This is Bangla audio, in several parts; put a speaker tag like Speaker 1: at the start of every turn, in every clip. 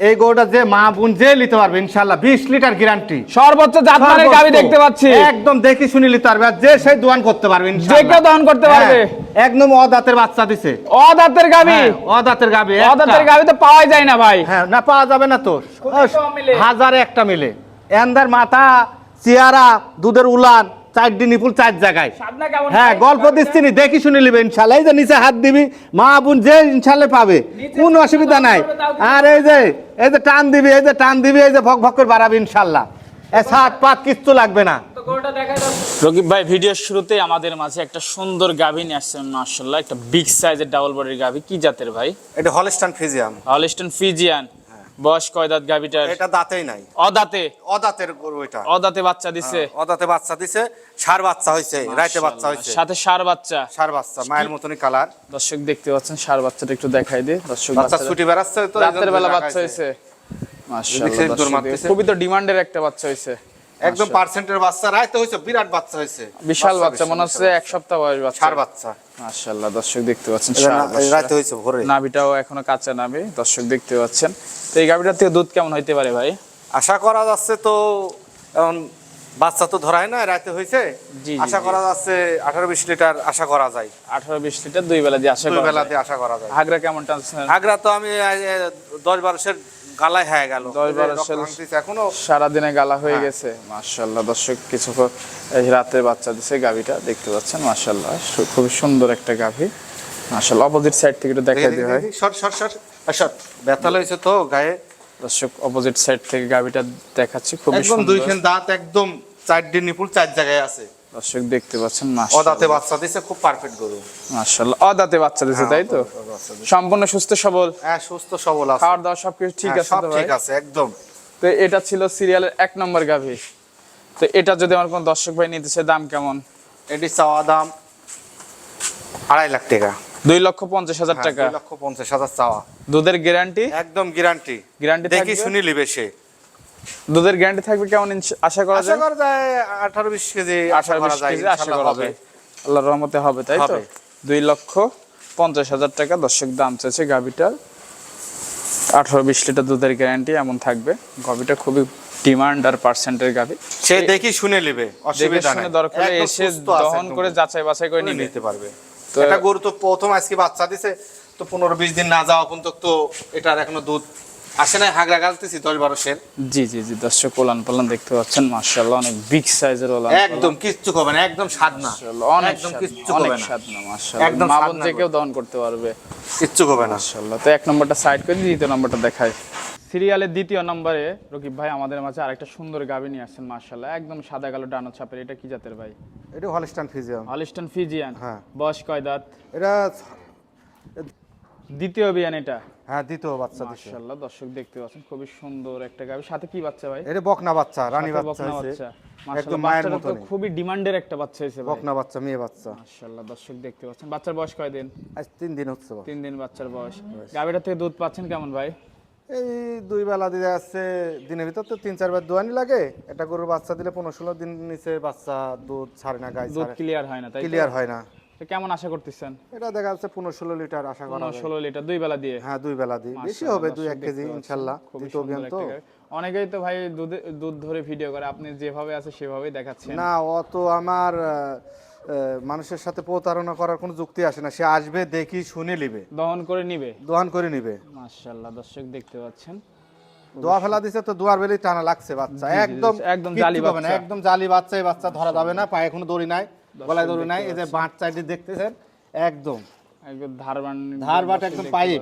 Speaker 1: এই গরুটা যে মা বোন যে নিতে পারবে ইনশাল্লাহ বিশ লিটার গ্যারান্টি
Speaker 2: সর্বোচ্চ জাতমানের গাবি দেখতে পাচ্ছি।
Speaker 1: একদম দেখি শুনি নিতে পারবে আর যে সেই দোয়ান করতে পারবে
Speaker 2: যে কেউ দহন করতে পারবে।
Speaker 1: হ্যাঁ, একদম অদাতের বাচ্চা দিছে।
Speaker 2: অদাতের গাবি।
Speaker 1: হ্যাঁ, অদাতের গাবি
Speaker 2: অদাতের গাবি তো পাওয়াই যায় না ভাই।
Speaker 1: হ্যাঁ না পাওয়া যাবে না তো। হাজারে একটা মিলে। এন্দার মাথা চেয়ারা দুধের উলান চারটি নিপুল চার জায়গায়। হ্যাঁ গল্প দিচ্ছি নি, দেখি শুনে নিবে ইনশাল্লাহ। এই যে নিচে হাত দিবি মা বোন যে ইনশাল্লাহ পাবে। কোন অসুবিধা নাই? আর এই যে এই যে টান দিবি এই যে টান দিবি এই যে ভক ভক করে বাড়াবি ইনশাল্লাহ। এ সাত পাত কিচ্ছু লাগবে না।
Speaker 2: রকিব ভাই ভিডিওর শুরুতেই আমাদের মাঝে একটা সুন্দর গাভী নিয়ে আসছেন মার্শাল্লাহ একটা বিগ সাইজের ডাবল বডির গাভী। কি জাতের ভাই?
Speaker 1: এটা হলস্টান ফিজিয়াম
Speaker 2: হলিস্টন ফিজিয়ান বয়স কয় দাঁত গাভিটার?
Speaker 1: এটা দাঁতেই নাই।
Speaker 2: অদাতে?
Speaker 1: অদাতের গরু এটা।
Speaker 2: অদাতে বাচ্চা দিছে?
Speaker 1: অদাতে বাচ্চা দিছে সার বাচ্চা হয়েছে রাইতে বাচ্চা। হয়েছে
Speaker 2: সাথে সার বাচ্চা?
Speaker 1: সার বাচ্চা মায়ের মতনই কালার
Speaker 2: দর্শক দেখতে পাচ্ছেন সার বাচ্চাটা একটু দেখাই দে দর্শক
Speaker 1: বাচ্চা ছুটি বেড়াচ্ছে তো
Speaker 2: রাতের বেলা বাচ্চা হয়েছে মাশাআল্লাহ, খুবই তো ডিমান্ডের একটা বাচ্চা হয়েছে
Speaker 1: একদম পার্সেন্টের বাচ্চা রাইতে হয়েছে বিরাট বাচ্চা হয়েছে।
Speaker 2: বিশাল বাচ্চা মনে হচ্ছে এক সপ্তাহ বয়স বাচ্চা।
Speaker 1: সার বাচ্চা।
Speaker 2: মাশাআল্লাহ দর্শক দেখতে পাচ্ছেন।
Speaker 1: রাইতে হয়েছে ভোরে।
Speaker 2: নাভিটাও এখনও কাঁচা নাভি দর্শক দেখতে পাচ্ছেন। তো এই গাভিটার থেকে দুধ কেমন হইতে পারে ভাই?
Speaker 1: আশা করা যাচ্ছে তো এখন বাচ্চা তো ধরায় না রাতে হয়েছে। আশা করা যাচ্ছে আঠারো বিশ লিটার আশা করা যায়।
Speaker 2: আঠারো বিশ লিটার দুই বেলা দিয়ে আশা
Speaker 1: দুই বেলাতে
Speaker 2: যায়।
Speaker 1: আশা করা যায়।
Speaker 2: হাগরা কেমন
Speaker 1: আগ্রা তো আমি দশ বারোশের গালায় হয়ে গেল।
Speaker 2: দশ
Speaker 1: এই যে
Speaker 2: বারোশের-
Speaker 1: রক্ত ভাঙতিছে এখনও
Speaker 2: সারাদিনে গালা হয়ে
Speaker 1: হ্যাঁ।
Speaker 2: গেছে। মার্শাল্লাহ দর্শক কিছু এই রাতে বাচ্চা দিছে গাভিটা দেখতে পাচ্ছেন মার্শাল্লাহ খুবই সুন্দর একটা গাভি। মার্শাল্লাহ অপোজিট সাইড থেকে একটু দেখাই দিই ভাই।
Speaker 1: শর্ট শর্ট শর্ট শর্ট ব্যথা লইছে তো গায়ে।
Speaker 2: দর্শক অপোজিট সাইড থেকে গাভিটা দেখাচ্ছি খুবই
Speaker 1: একদম দুইখান দাঁত একদম চারটি নিপুল চার জায়গায় আছে।
Speaker 2: দর্শক দেখতে পাচ্ছেন
Speaker 1: অদাতে বাচ্চা দিছে খুব পারফেক্ট গরু।
Speaker 2: মার্শাল্লাহ অদাতে বাচ্চা দিছে
Speaker 1: হ্যাঁ,
Speaker 2: তাই তো। সম্পূর্ণ সুস্থ সবল?
Speaker 1: হ্যাঁ সুস্থ সবল আছে।
Speaker 2: খাওয়ার দাওয়া সবকিছু ঠিক
Speaker 1: হ্যাঁ,
Speaker 2: আছে
Speaker 1: সব ঠিক আছে একদম।
Speaker 2: তো এটা ছিল সিরিয়ালের এক নম্বর গাভি। তো এটা যদি আমার কোন দর্শক ভাই নিতে চায় দাম কেমন?
Speaker 1: এটি চাওয়া দাম আড়াই লাখ টাকা।
Speaker 2: দুই লক্ষ পঞ্চাশ হাজার
Speaker 1: হ্যাঁ,
Speaker 2: টাকা।
Speaker 1: দুই লক্ষ পঞ্চাশ হাজার চাওয়া।
Speaker 2: দুধের গ্যারান্টি
Speaker 1: একদম গ্যারান্টি
Speaker 2: গ্যারান্টি
Speaker 1: দেখি
Speaker 2: থাকবে?
Speaker 1: শুনি লিবে সে
Speaker 2: দুধের গ্যারান্টি থাকবে কেমন আশা করা যায়?
Speaker 1: আশা করা যায় আঠারো বিশ কেজি আশা করা যায়
Speaker 2: কেজি আশা করা
Speaker 1: হবে।
Speaker 2: যায়। আল্লাহর রহমতে হবে তাই তো?
Speaker 1: হবে।
Speaker 2: দুই লক্ষ পঞ্চাশ হাজার টাকা দর্শক দাম চাইছে গাভিটার। আঠারো বিশ লিটার দুধের গ্যারান্টি এমন থাকবে। গাভিটা খুবই ডিমান্ড আর পার্সেন্টের গাভি।
Speaker 1: সে দেখি শুনে
Speaker 2: দেখে
Speaker 1: অসুবিধা নাই।
Speaker 2: দরকার হলে এসে দহন করে যাচাই বাছাই করে নিবে।
Speaker 1: নিতে পারবে।
Speaker 2: তো
Speaker 1: এটা গরু তো প্রথম আজকে বাচ্চা দিছে তো পনেরো বিশ দিন না যাওয়া পর্যন্ত তো এটার এখনও দুধ আসে না হাগরা গালতেছি দশ বারো সের।
Speaker 2: জি জি জি দর্শক ওলান পালান দেখতে পাচ্ছেন মার্শাল্লাহ অনেক বিগ সাইজের ওলান
Speaker 1: একদম কিচ্ছু হবে না একদম স্বাদ না।
Speaker 2: অনেক
Speaker 1: একদম কিচ্ছু হবে না।
Speaker 2: স্বাদ না মাশাআল্লাহ।
Speaker 1: একদম
Speaker 2: মা
Speaker 1: স্বাদ
Speaker 2: যে কেউ দহন করতে পারবে।
Speaker 1: কিচ্ছু হবে না।
Speaker 2: মাশাআল্লাহ তো এক নম্বরটা সাইড করে দ্বিতীয় নম্বরটা দেখাই। সিরিয়ালের দ্বিতীয় নম্বরে রকিব ভাই আমাদের মাঝে আরেকটা সুন্দর গাভী নিয়ে আসছেন মাশাআল্লাহ একদম সাদা কালো ডানো ছাপের এটা কি জাতের ভাই?
Speaker 1: এটা হলস্টান ফিজিয়াম
Speaker 2: হলিস্টন ফিজিয়ান
Speaker 1: হ্যাঁ।
Speaker 2: বয়স কয় দাঁত?
Speaker 1: এটা
Speaker 2: দ্বিতীয় বিয়ান এটা?
Speaker 1: হ্যাঁ দ্বিতীয় বাচ্চা
Speaker 2: মাশাআল্লাহ দর্শক দেখতে পাচ্ছেন খুবই সুন্দর একটা গাভী। সাথে কি বাচ্চা ভাই?
Speaker 1: এটা বকনা বাচ্চা রানী বাচ্চা হয়েছে। একদম মায়ের
Speaker 2: বাচ্চাটা তো খুবই ডিমান্ডের একটা বাচ্চা ভাই।
Speaker 1: বকনা বাচ্চা মেয়ে বাচ্চা।
Speaker 2: মাশাআল্লাহ দর্শক দেখতে পাচ্ছেন। বাচ্চার বয়স কয় দিন?
Speaker 1: আজ তিন দিন হচ্ছে।
Speaker 2: তিন দিন বাচ্চার বয়স। গাভীটা থেকে দুধ পাচ্ছেন কেমন ভাই?
Speaker 1: এই দুই বেলা দিতে আসছে দিনের ভিতর তো তিন চারবার দোয়ানি লাগে। এটা গরুর বাচ্চা দিলে পনেরো ষোলো দিন নিচে বাচ্চা দুধ ছাড়ে না গায়ে
Speaker 2: দুধ ক্লিয়ার হয় না
Speaker 1: ক্লিয়ার হয় না।
Speaker 2: তো কেমন আশা করতেছেন?
Speaker 1: এটা দেখা যাচ্ছে পনেরো ষোলো লিটার আশা করা
Speaker 2: পনেরো
Speaker 1: যায়।
Speaker 2: ষোলো লিটার দুই বেলা দিয়ে?
Speaker 1: হ্যাঁ দুই বেলা দিয়ে। বেশি হবে দুই
Speaker 2: দর্শক
Speaker 1: এক
Speaker 2: দেখতে
Speaker 1: কেজি
Speaker 2: পাচ্ছেন।
Speaker 1: ইনশাল্লাহ দ্বিতীয় অভিযান তো।
Speaker 2: অনেকেই তো ভাই দুধে দুধ ধরে ভিডিও করে আপনি যেভাবে আছে সেভাবেই দেখাচ্ছেন।
Speaker 1: না অত আমার মানুষের সাথে প্রতারণা করার কোনো যুক্তি আসে না। সে আসবে দেখি শুনে নিবে।
Speaker 2: দহন করে নিবে?
Speaker 1: দোয়ান করে নিবে।
Speaker 2: মাশাআল্লাহ দর্শক দেখতে পাচ্ছেন।
Speaker 1: দোয়া ফেলা দিছে তো দুয়ার বেলি টানা লাগছে বাচ্চা। একদম
Speaker 2: একদম জালি বাচ্চা।
Speaker 1: একদম জালি বাচ্চা এই বাচ্চা ধরা যাবে না পায়ে কোনো দড়ি নাই। গলায় দড়ি নাই এই যে বাঁট চাইটি দেখতেছেন একদম।
Speaker 2: একদম ধারবান
Speaker 1: ধার একদম পাইপ।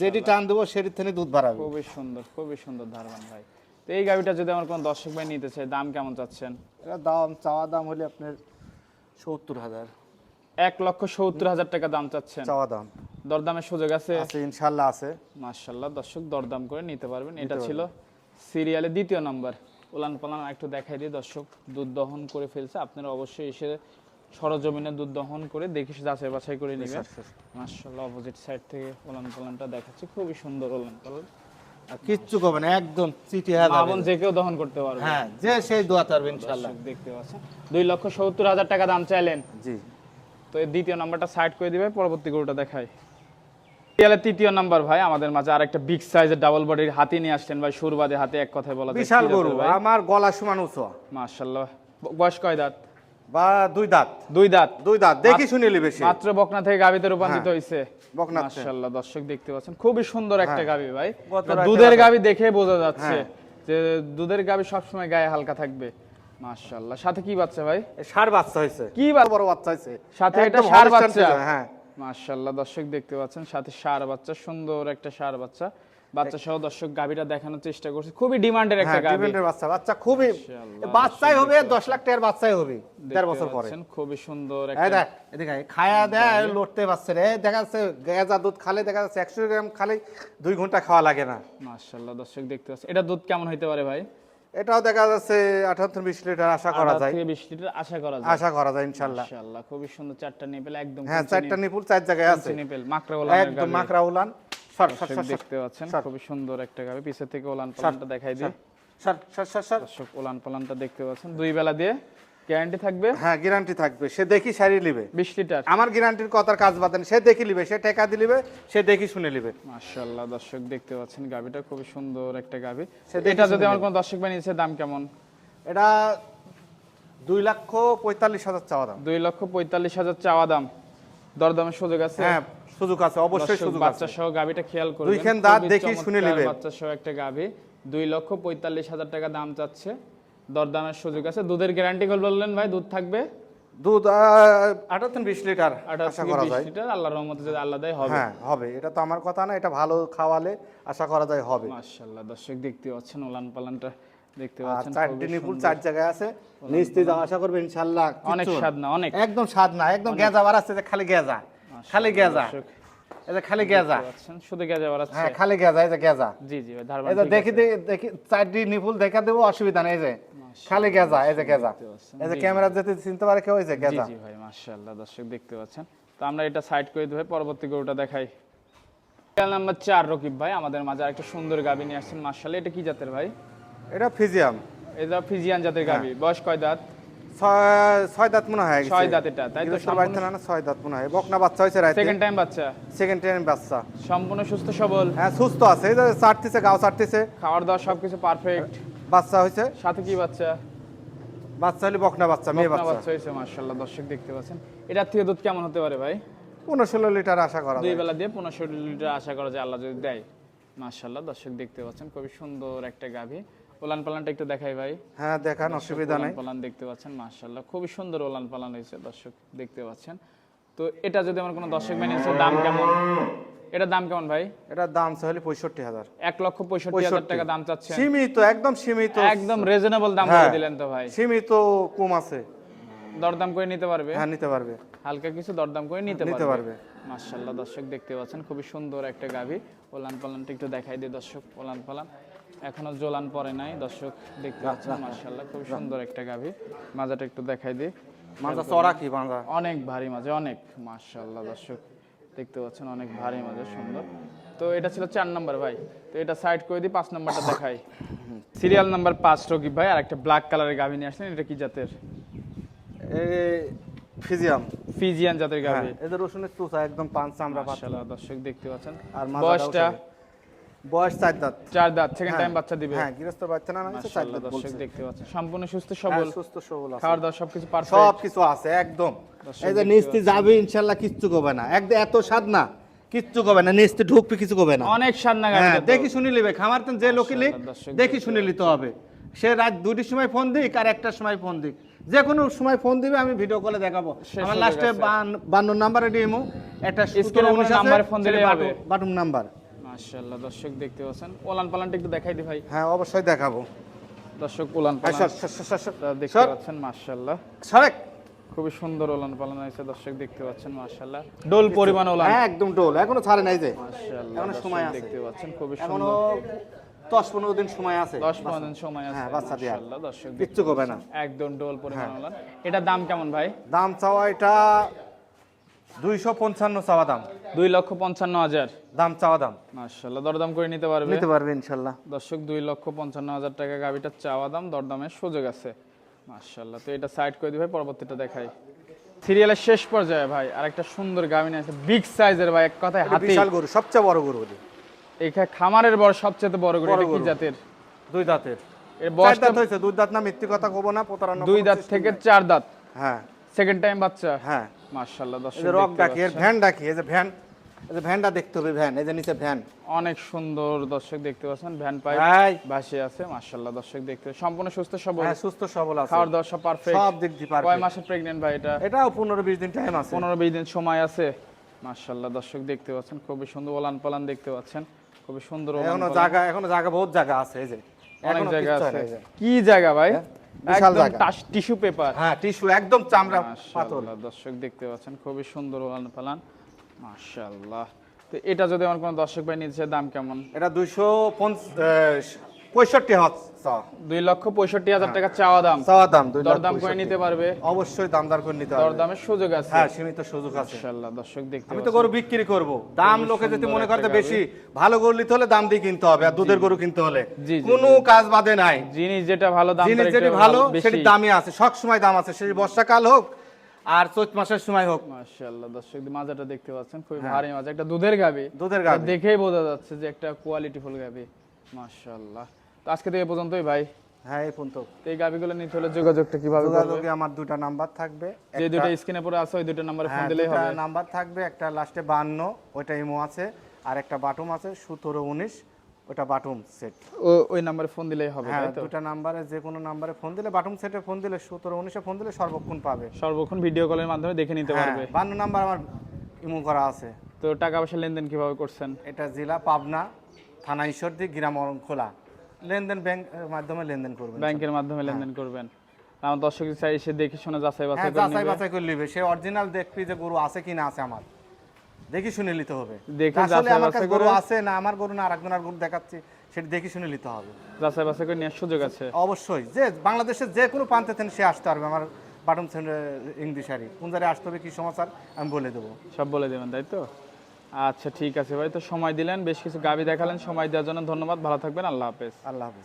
Speaker 1: যেটি টান দেবো সেটির থেকে দুধ বাড়াবে।
Speaker 2: খুবই সুন্দর খুবই সুন্দর ধারবান ভাই। তো এই গাভিটা যদি আমার কোন দর্শক ভাই নিতে চায় দাম কেমন চাচ্ছেন?
Speaker 1: এটা দাম চাওয়া দাম হলে আপনার সত্তর হাজার।
Speaker 2: এক লক্ষ সত্তর হাজার টাকা দাম চাচ্ছেন?
Speaker 1: চাওয়া দাম।
Speaker 2: দরদামের সুযোগ আছে?
Speaker 1: আছে ইনশাল্লাহ আছে।
Speaker 2: মার্শাল্লাহ দর্শক দরদাম করে নিতে পারবেন। এটা ছিল সিরিয়ালের দ্বিতীয় নম্বর। উলান পালান একটু দেখাই দিয়ে দর্শক দুধ দহন করে ফেলছে। আপনারা অবশ্যই এসে সরজমিনে দুধ দহন করে দেখে যাচাই বাছাই করে নেবেন। মার্শাল্লাহ অপোজিট সাইড থেকে উলান পালানটা দেখাচ্ছে। খুবই সুন্দর উলান পালান
Speaker 1: আর কিচ্ছু করবে না একদম চিঠি
Speaker 2: মা যে কেউ দহন করতে পারবে।
Speaker 1: হ্যাঁ যে সেই দোয়া পারবে ইনশাল্লাহ
Speaker 2: দর্শক দেখতে পাচ্ছেন। দুই লক্ষ সত্তর হাজার টাকা দাম চাইলেন।
Speaker 1: জি।
Speaker 2: তো এই দ্বিতীয় নাম্বারটা সাইড করে দিবে পরবর্তী গরুটা দেখাই। তৃতীয় নাম্বার ভাই আমাদের মাঝে আরেকটা বিগ সাইজের ডাবল বডির হাতি নিয়ে আসছেন ভাই সুরবাদে হাতে এক কথায় বলা
Speaker 1: বিশাল গরু আমার গলা সমান উঁচু।
Speaker 2: মাশাআল্লাহ। বয়স কয় দাঁত?
Speaker 1: বা দুই দাঁত।
Speaker 2: দুই দাঁত।
Speaker 1: দুই দাঁত। দেখি শুনে সে
Speaker 2: মাত্র বকনা থেকে গাবিতে রূপান্তরিত
Speaker 1: হ্যাঁ,
Speaker 2: হয়েছে
Speaker 1: বকনাতে।
Speaker 2: মাশাআল্লাহ দর্শক দেখতে পাচ্ছেন। খুবই সুন্দর একটা
Speaker 1: হ্যাঁ।
Speaker 2: গাবি ভাই। দুধের গাবি দেখে বোঝা যাচ্ছে
Speaker 1: হ্যাঁ।
Speaker 2: যে দুধের গাবি সবসময় গায়ে হালকা থাকবে। মাশাআল্লাহ। সাথে কি বাচ্চা ভাই?
Speaker 1: ষাঁড় বাচ্চা হয়েছে
Speaker 2: কি
Speaker 1: বড় বাচ্চা হয়েছে
Speaker 2: সাথে এটা ষাঁড় বাচ্চা?
Speaker 1: হ্যাঁ।
Speaker 2: মাশাআল্লাহ দর্শক দেখতে পাচ্ছেন সাথে সার বাচ্চা সুন্দর একটা সার বাচ্চা। বাচ্চা সহ দর্শক গাবিটা দেখানোর চেষ্টা করছে। খুবই ডিমান্ডের একটা
Speaker 1: হ্যাঁ
Speaker 2: গাবি
Speaker 1: ডিপেন্ডের বাচ্চা বাচ্চা খুবই বাচ্চাই হবে দশ লাখ টাকার বাচ্চাই হবে দেড় বছর পরে।
Speaker 2: খুবই সুন্দর
Speaker 1: এই
Speaker 2: একটা
Speaker 1: দেখ এদিকে আয়, খায়া দেয় লড়তে পারছে রে। দেখা যাচ্ছে গেজা দুধ খালে দেখা যাচ্ছে একশো গ্রাম খালে দুই ঘণ্টা খাওয়া লাগে না।
Speaker 2: মাশাআল্লাহ দর্শক দেখতে পাচ্ছেন। এটা দুধ কেমন হইতে পারে ভাই?
Speaker 1: এটাও দেখা যাচ্ছে আঠাত্তর বিশ লিটার আশা করা যায়।
Speaker 2: থেকে বিশ লিটার আশা করা যায়।
Speaker 1: আশা করা যায় ইনশাল্লাহ।
Speaker 2: ইনশাআল্লাহ খুবই সুন্দর চারটা নিপেল একদম
Speaker 1: হ্যাঁ চারটা
Speaker 2: নিপ-
Speaker 1: নিপুল চার জায়গায় আছে।
Speaker 2: নিপেল মাকড়া উলান
Speaker 1: একদম। মাকড়া উলান সর সর
Speaker 2: দর্শক
Speaker 1: সর
Speaker 2: দেখতে পাচ্ছেন
Speaker 1: খুব
Speaker 2: খুবই সুন্দর একটা গাবে পিছে থেকে উলান পালানটা দেখাই দিই।
Speaker 1: সর সর সর সর।
Speaker 2: উলান ওলান পালানটা দেখতে পাচ্ছেন। দুই বেলা দিয়ে গ্যারান্টি থাকবে?
Speaker 1: হ্যাঁ গ্যারান্টি থাকবে। সে দেখি সারি লিবে
Speaker 2: বিশ লিটার?
Speaker 1: আমার গ্যারান্টির কথার কাজ বাদেন সে দেখি লিবে সে টেকা দিলিবে সে দেখি শুনে লিবে
Speaker 2: মাশাআল্লাহ দর্শক দেখতে পাচ্ছেন গাবিটা খুবই সুন্দর একটা গাবি। এটা যদি আমার কোনো দর্শক বানিয়েছে দাম কেমন?
Speaker 1: এটা দুই লক্ষ পঁয়তাল্লিশ হাজার চাওয়া দাম।
Speaker 2: দুই লক্ষ পঁয়তাল্লিশ হাজার চাওয়া দাম। দরদামের সুযোগ আছে?
Speaker 1: হ্যাঁ সুযোগ আছে অবশ্যই সুযোগ
Speaker 2: বাচ্চা সহ গাবিটা খেয়াল করবেন।
Speaker 1: দুইখান দাঁত দেখেই শুনে নিবে।
Speaker 2: বাচ্চা সহ একটা গাবি। দুই লক্ষ পঁয়তাল্লিশ হাজার টাকা দাম চাচ্ছে। দরদামের সুযোগ আছে। দুধের গ্যারান্টি কল বললেন ভাই দুধ থাকবে?
Speaker 1: দুধ আঠাত্তর বিশ লিটার আশা করা যায়।
Speaker 2: লিটার আল্লাহর রহমতে যদি আল্লাহ দেয় হবে।
Speaker 1: হ্যাঁ হবে। এটা তো আমার কথা না এটা ভালো খাওয়ালে আশা করা যায় হবে।
Speaker 2: মাশাআল্লাহ দর্শক দেখতে পাচ্ছেন ওলান পালানটা দেখতে পাচ্ছেন
Speaker 1: চারটি নিপুল চার জায়গায় আছে। নিশ্চিত যাওয়া আশা করবে ইনশাল্লাহ
Speaker 2: অনেক স্বাদ না অনেক।
Speaker 1: একদম স্বাদ না একদম গেজা বাড়াচ্ছে যে খালি গেজা খালি গেজা যে খালি গেজা
Speaker 2: শুধু গেজা বাড়াচ্ছে
Speaker 1: হ্যাঁ খালি গেজা এই যে গেজা
Speaker 2: জি জি ভাই
Speaker 1: এই দেখি দেখি চারটি নিপুল দেখা দেবো অসুবিধা নেই এই যে। খালি গেজা এই যে গেজা। এই যে ক্যামেরা যেতে চিনতে পারে কেউ এই যে গেজা।
Speaker 2: জি ভাই মাশাআল্লাহ দর্শক দেখতে পাচ্ছেন। তো আমরা এটা সাইড করে দিই পরবর্তী গরুটা দেখাই। নাম্বার চার রকিব ভাই আমাদের মাঝে একটা সুন্দর গাবি নিয়ে আসছেন মাশাআল্লাহ। এটা কি জাতের ভাই?
Speaker 1: এটা ফিজিয়াম।
Speaker 2: এটা ফিজিয়ান জাতের গাবি। বয়স কয় দাঁত?
Speaker 1: ছয় দাঁত মনে হয়
Speaker 2: ছয় দাঁত এটা, তাই তো
Speaker 1: গৃহস্থর বাড়িতে না না, ছয় দাঁত মনে হয়। বকনা বাচ্চা হয়েছে রাইতে।
Speaker 2: সেকেন্ড টাইম বাচ্চা?
Speaker 1: সেকেন্ড টাইম বাচ্চা।
Speaker 2: সম্পূর্ণ সুস্থ সবল?
Speaker 1: হ্যাঁ সুস্থ আছে। এই যে চাটতেছে গাও চাটতেছে
Speaker 2: খাওয়ার দাওয়া সবকিছু পারফেক্ট
Speaker 1: বাচ্চা হয়েছে?
Speaker 2: সাথে কি বাচ্চা?
Speaker 1: বাচ্চা হলে বকনা বাচ্চা মেয়ে বাচ্চা।
Speaker 2: বাচ্চা হয়েছে মাশাআল্লাহ দর্শক দেখতে পাচ্ছেন। এটার থেকে দুধ কেমন হতে পারে ভাই?
Speaker 1: পনেরো লিটার আশা করা
Speaker 2: দুই বেলা দিয়ে পনেরো ষোলো লিটার আশা করা যায় আল্লাহ যদি দেয়। মাশাআল্লাহ দর্শক দেখতে পাচ্ছেন খুবই সুন্দর একটা গাভী। ওলান পালানটা একটু দেখাই ভাই।
Speaker 1: হ্যাঁ দেখান অসুবিধা নাই।
Speaker 2: পালান দেখতে পাচ্ছেন মাশাআল্লাহ খুবই সুন্দর ওলান পালান হয়েছে দর্শক দেখতে পাচ্ছেন। তো এটা যদি আমার কোনো দর্শক বানিয়েছে দাম কেমন? এটার দাম কেমন ভাই?
Speaker 1: এটার দাম চাইলে পঁয়ষট্টি হাজার।
Speaker 2: এক লক্ষ পঁয়ষট্টি হাজার টাকা দাম চাচ্ছেন।
Speaker 1: সীমিত একদম সীমিত।
Speaker 2: একদম রিজনেবল দাম
Speaker 1: হ্যাঁ।
Speaker 2: বলে দিলেন তো ভাই।
Speaker 1: সীমিত কম আছে।
Speaker 2: দরদাম করে নিতে পারবে?
Speaker 1: হ্যাঁ নিতে পারবে।
Speaker 2: হালকা কিছু দরদাম করে নিতে
Speaker 1: নিতে
Speaker 2: পারবে। মাশাআল্লাহ দর্শক দেখতে পাচ্ছেন খুবই সুন্দর একটা গাভী। ওলান পালানটা একটু দেখাই দিই দর্শক ওলান পালান। এখনও জোলান পরে নাই দর্শক দেখতে পাচ্ছেন মাশাআল্লাহ খুবই সুন্দর একটা গাভী। মাজাটা একটু দেখাই দিই।
Speaker 1: মাঞ্জা চড়া কি মাঞ্জা
Speaker 2: অনেক ভারী মাঝে অনেক মাশাআল্লাহ দর্শক। দেখতে পাচ্ছেন অনেক ভারী মাঝের সুন্দর। তো এটা ছিল চার নাম্বার ভাই। তো এটা সাইড করে দিই পাঁচ নাম্বারটা দেখাই। সিরিয়াল নাম্বার পাঁচ রোগী ভাই আর একটা ব্ল্যাক কালারের গাভী নিয়ে আসলেন এটা কি জাতের?
Speaker 1: ফিজিয়াম।
Speaker 2: ফিজিয়ান জাতের
Speaker 1: হ্যাঁ
Speaker 2: গাভী
Speaker 1: এদের রসুনের চুষা একদম পাঁচ চামড়া
Speaker 2: মাশাআল্লাহ দর্শক দেখতে পাচ্ছেন।
Speaker 1: আর
Speaker 2: বয়সটা।
Speaker 1: বয়স চার দাঁত।
Speaker 2: চার দাঁত সেকেন্ড টাইম
Speaker 1: হ্যাঁ,
Speaker 2: বাচ্চা দিবে।
Speaker 1: হ্যাঁ গৃহস্থ বাচ্চা না হয়েছে চার দাঁত বলছে।
Speaker 2: দেখতে পাচ্ছেন। সম্পূর্ণ সুস্থ
Speaker 1: হ্যাঁ,
Speaker 2: সবল
Speaker 1: সুস্থ সবল আছে।
Speaker 2: দাওয়ার সবকিছু পারফেক্ট
Speaker 1: কিছু আছে একদম। এই যে নিস্তি যাবে ইনশাল্লাহ কিচ্ছু কবে না। একদম এত স্বাদ না কিচ্ছু কবে না। নিস্তি ঢুকবে কিছু কবে না।
Speaker 2: অনেক সান্না
Speaker 1: হ্যাঁ দেখি শুনি লিবে খামার যে লোকে লিখ দেখি শুনে নিতে হবে। সে রাত দুটির সময় ফোন দিক আর একটার সময় ফোন দিক। যে কোনো সময় ফোন দিবে আমি ভিডিও কলে দেখাবো। আমার লাস্টে। বান্ন নাম্বারে ডিমু একটা
Speaker 2: নাম্বারে ফোন হবে।
Speaker 1: বাটুম নাম্বার
Speaker 2: মাশাআল্লাহ দর্শক দেখতে পাচ্ছেন। ওলান পালানটা একটু দেখাই দি ভাই।
Speaker 1: হ্যাঁ অবশ্যই দেখাবো।
Speaker 2: দর্শক ওলান
Speaker 1: হ্যাঁ,
Speaker 2: পালান। দেখতে পাচ্ছেন মাশাআল্লাহ।
Speaker 1: সরেক।
Speaker 2: খুবই সুন্দর ওলান পালান হয়েছে দর্শক দেখতে পাচ্ছেন মাশাআল্লাহ। ডোল পরিমাণ ওলান।
Speaker 1: হ্যাঁ একদম ডোল এখনও ছাড়ে নাই যে।
Speaker 2: মাশাআল্লাহ এখনও
Speaker 1: সময় আছে।
Speaker 2: দেখতে পাচ্ছেন খুবই
Speaker 1: এখনও
Speaker 2: সুন্দর।
Speaker 1: দশ পনেরো দিন সময় আছে।
Speaker 2: দশ পনেরো দিন সময় আছে
Speaker 1: হ্যাঁ, বাচ্চা।
Speaker 2: মাশাআল্লাহ দর্শক
Speaker 1: কিচ্ছু কবে না।
Speaker 2: একদম ডোল
Speaker 1: হ্যাঁ।
Speaker 2: পরিমাণ ওলান। এটা দাম কেমন ভাই?
Speaker 1: দাম চাওয়া এটা দুইশো পঞ্চান্ন চাওয়া দাম।
Speaker 2: দুই লক্ষ পঞ্চান্ন হাজার।
Speaker 1: দাম চাওয়া দাম।
Speaker 2: মাশাআল্লাহ দরদাম করে নিতে পারবে?
Speaker 1: নিতে পারবে ইনশাল্লাহ
Speaker 2: দর্শক দুই লক্ষ পঞ্চান্ন হাজার টাকা গাবিটার চাওয়া দাম দরদামের সুযোগ আছে। মাশাআল্লাহ তো এটা সাইড করে দিবে পরবর্তীটা দেখাই। সিরিয়ালের শেষ পর্যায়ে ভাই আরেকটা সুন্দর গাভিন আছে বিগ সাইজের ভাই এক কথায় হাতি।
Speaker 1: বিশাল গরু সবচেয়ে বড় গরু।
Speaker 2: এখানে খামারের বড় সবচেয়ে বড় গরু কি জাতের?
Speaker 1: দুই দাঁতের।
Speaker 2: এর
Speaker 1: চার
Speaker 2: বয়সটা
Speaker 1: দাঁত হয়েছে দুই দাঁত না মিথ্যে কথা কব না প্রতারণা
Speaker 2: দুই দাঁত থেকে চার দাঁত।
Speaker 1: হ্যাঁ।
Speaker 2: সেকেন্ড টাইম বাচ্চা।
Speaker 1: হ্যাঁ।
Speaker 2: মাশাআল্লাহ দর্শক
Speaker 1: রক
Speaker 2: দেখতে
Speaker 1: ডাকি এর
Speaker 2: পাচ্ছেন।
Speaker 1: ভ্যান ডাকি এই যে ভ্যান এই যে ভ্যানটা দেখতে হবে ভ্যান এই যে নিচে ভ্যান।
Speaker 2: অনেক সুন্দর দর্শক দেখতে পাচ্ছেন ভ্যান পাইপ ভাসে আছে মাশাআল্লাহ দর্শক দেখতে সম্পূর্ণ সুস্থ সবল।
Speaker 1: হ্যাঁ সুস্থ সবল আছে।
Speaker 2: খাওয়ার দাওয়ার সব পারফেক্ট
Speaker 1: সব দিক দিয়ে
Speaker 2: কয় মাসে প্রেগনেন্ট ভাই এটা?
Speaker 1: এটাও পনেরো বিশ দিন টাইম আছে।
Speaker 2: পনেরো বিশ দিন সময় আছে। মাশাআল্লাহ দর্শক দেখতে পাচ্ছেন খুবই সুন্দর ওলান পালান দেখতে পাচ্ছেন। খুবই সুন্দর এখনও
Speaker 1: জায়গা এখনও জায়গা বহুত জায়গা আছে এই যে।
Speaker 2: অনেক জায়গা আছে। কি জায়গা ভাই?
Speaker 1: হ্যাঁ, বিশাল জায়গা।
Speaker 2: Tissue paper.
Speaker 1: হ্যাঁ টিস্যু একদম চামড়া পাতল
Speaker 2: দর্শক দেখতে পাচ্ছেন খুবই সুন্দর লালন পালান। মাশাআল্লাহ। তো এটা যদি আমার কোনো দর্শক ভাই নিচ্ছে দাম কেমন?
Speaker 1: এটা দুইশ পঞ্চাশ পঁয়ষট্টি
Speaker 2: দুই লক্ষ পঁয়ষট্টি হাজার টাকা চাওয়া দাম।
Speaker 1: চাওয়া দাম
Speaker 2: দরদাম করে নিতে পারবে।
Speaker 1: অবশ্যই দামদার করে নিতে হবে
Speaker 2: দরদামের সুযোগ আছে।
Speaker 1: হ্যাঁ সীমিত সুযোগ আছে।
Speaker 2: মাশাআল্লাহ দর্শক দেখতে
Speaker 1: আমি তো গরু বিক্রি করব। দাম লোকে যদি মনে করতে বেশি ভালো গরু নিতে হলে দাম দিয়ে কিনতে হবে আর দুধের গরু কিনতে হলে। কোনো কাজ বাদে নাই।
Speaker 2: জিনিস যেটা ভালো দাম
Speaker 1: জিনিস যেটি ভালো সেটি দামই আছে। সব সময় দাম আছে সেই বর্ষাকাল হোক আর চৈত মাসের সময় হোক।
Speaker 2: মাশাআল্লাহ দর্শক মাজাটা দেখতে পাচ্ছেন খুবই ভারী মাজা একটা দুধের গাবি
Speaker 1: হ্যাঁ। দুধের গাভী।
Speaker 2: দেখেই বোঝা যাচ্ছে যে একটা কোয়ালিটি ফুল গাবি মাশাআল্লাহ। তো আজকে তো এই পর্যন্তই ভাই।
Speaker 1: হ্যাঁ এই পর্যন্ত।
Speaker 2: তো এই গাবিগুলো নিতে হলে যোগাযোগটা কীভাবে
Speaker 1: যোগাযোগে আমার দুটা নাম্বার থাকবে।
Speaker 2: যে দুটো স্ক্রিনে পরে আছে ওই দুটো নাম্বারে ফোন
Speaker 1: হ্যাঁ,
Speaker 2: দিলেই হবে।
Speaker 1: নাম্বার থাকবে একটা লাস্টে বান্ন ওইটা ইমো আছে আর একটা বাটুম আছে সতেরো উনিশ ওটা বাটুম সেট
Speaker 2: ওই নাম্বারে ফোন দিলেই হবে
Speaker 1: হ্যাঁ দুটা নাম্বারে যে কোনো নাম্বারে ফোন দিলে বাটুম সেটে ফোন দিলে সতেরো উনিশে ফোন দিলে সর্বক্ষণ পাবে।
Speaker 2: সর্বক্ষণ ভিডিও কলের মাধ্যমে দেখে নিতে
Speaker 1: হ্যাঁ
Speaker 2: পারবে।
Speaker 1: বান্ন নাম্বার আমার ইমো করা আছে।
Speaker 2: তো টাকা পয়সা লেনদেন কীভাবে করছেন?
Speaker 1: এটা জেলা পাবনা থানা ঈশ্বরদী গ্রাম খোলা। লেনদেন ব্যাংক মাধ্যমে লেনদেন করবেন
Speaker 2: ব্যাংকের মাধ্যমে লেনদেন করবেন। আমার দর্শক চাই এসে দেখে শুনে যাচাই
Speaker 1: হ্যাঁ
Speaker 2: বাছাই করে
Speaker 1: যাচাই বাছাই করে নিবে। সে অরিজিনাল দেখবি যে গরু আছে কি না আছে আমার। দেখি শুনে নিতে হবে।
Speaker 2: দেখে
Speaker 1: আসলে আমার কাছে গরু আছে না আমার গরু না আরেকজনের গরু দেখাচ্ছি সেটা দেখি শুনে নিতে হবে।
Speaker 2: যাচাই বাছাই করে নেওয়ার সুযোগ আছে।
Speaker 1: অবশ্যই। যে বাংলাদেশের যে কোনো প্রান্তে থেকে সে আসতে পারবে আমার বাটন ইংলিশারি কোন জায়গায় আসতে হবে কি সমাচার আমি বলে দেবো।
Speaker 2: সব বলে দেবেন তাই তো? আচ্ছা ঠিক আছে ভাই। তো সময় দিলেন, বেশ কিছু গাবি দেখালেন। সময় দেওয়ার জন্য ধন্যবাদ। ভালো থাকবেন। আল্লাহ হাফেজ।
Speaker 1: আল্লাহ হাফিজ।